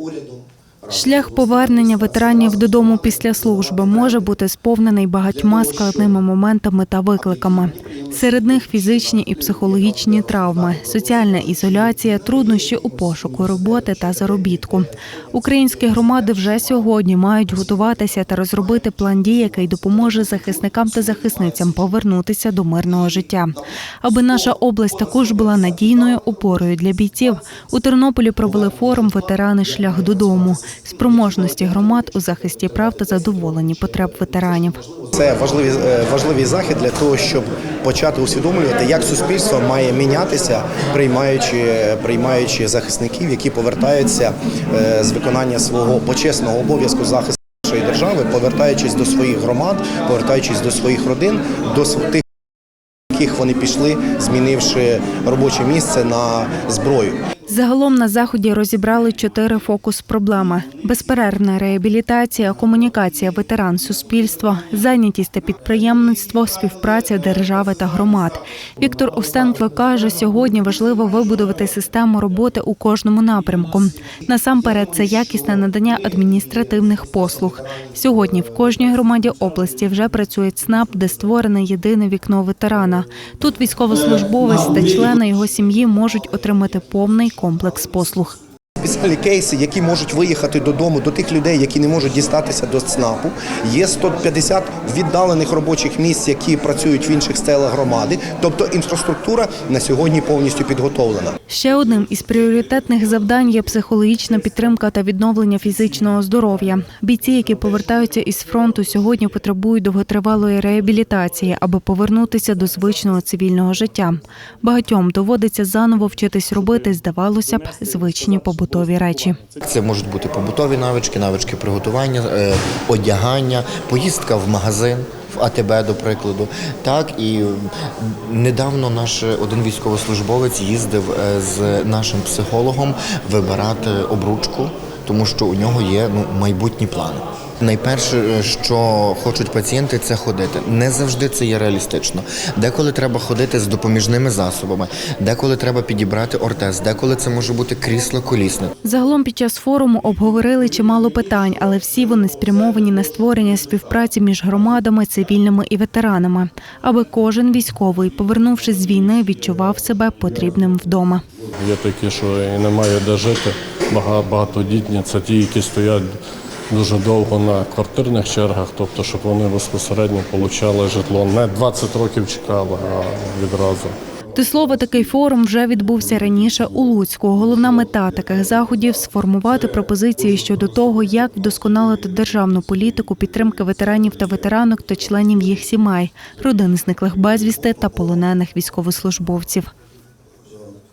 урядом. Шлях повернення ветеранів додому після служби може бути сповнений багатьма складними моментами та викликами. Серед них фізичні і психологічні травми, соціальна ізоляція, труднощі у пошуку роботи та заробітку. Українські громади вже сьогодні мають готуватися та розробити план дій, який допоможе захисникам та захисницям повернутися до мирного життя. Аби наша область також була надійною опорою для бійців. У Тернополі провели форум Ветерани шлях додому спроможності громад у захисті прав та задоволенні потреб ветеранів. Це важливий, е, важливий захід для того, щоб почати усвідомлювати, як суспільство має мінятися, приймаючи, приймаючи захисників, які повертаються е, з виконання свого почесного обов'язку захисту нашої держави, повертаючись до своїх громад, повертаючись до своїх родин, до тих, яких вони пішли, змінивши робоче місце на зброю. Загалом на заході розібрали чотири фокус проблеми: безперервна реабілітація, комунікація ветеран суспільства, зайнятість та підприємництво, співпраця держави та громад. Віктор Остенко каже, сьогодні важливо вибудувати систему роботи у кожному напрямку. Насамперед, це якісне надання адміністративних послуг. Сьогодні в кожній громаді області вже працює ЦНАП, де створене єдине вікно ветерана. Тут військовослужбовець та члени його сім'ї можуть отримати повний комплекс послуг. Спеціальні кейси, які можуть виїхати додому до тих людей, які не можуть дістатися до ЦНАПу. Є 150 віддалених робочих місць, які працюють в інших селах громади. Тобто інфраструктура на сьогодні повністю підготовлена. Ще одним із пріоритетних завдань є психологічна підтримка та відновлення фізичного здоров'я. Бійці, які повертаються із фронту, сьогодні потребують довготривалої реабілітації, аби повернутися до звичного цивільного життя. Багатьом доводиться заново вчитись робити, здавалося б, звичні побутові речі. Це можуть бути побутові навички, навички приготування, е, одягання, поїздка в магазин. В АТБ, до прикладу, так і недавно наш один військовослужбовець їздив е, з нашим психологом вибирати обручку, тому що у нього є ну майбутні плани. Найперше, е, що хочуть пацієнти, це ходити. Не завжди це є реалістично. Деколи треба ходити з допоміжними засобами, деколи треба підібрати ортез, деколи це може бути крісло колісне. Загалом під час форуму обговорили чимало питань, але всі вони спрямовані на створення співпраці між громадами, цивільними і ветеранами, аби кожен військовий, повернувшись з війни, відчував себе потрібним вдома. Є такі, що і немає де жити. Бага- Багатодітні це ті, які стоять дуже довго на квартирних чергах, тобто, щоб вони безпосередньо отримали житло. Не 20 років чекали, а відразу. До слова, такий форум вже відбувся раніше у Луцьку. Головна мета таких заходів сформувати пропозиції щодо того, як вдосконалити державну політику підтримки ветеранів та ветеранок та членів їх сімей, родин зниклих безвісти та полонених військовослужбовців.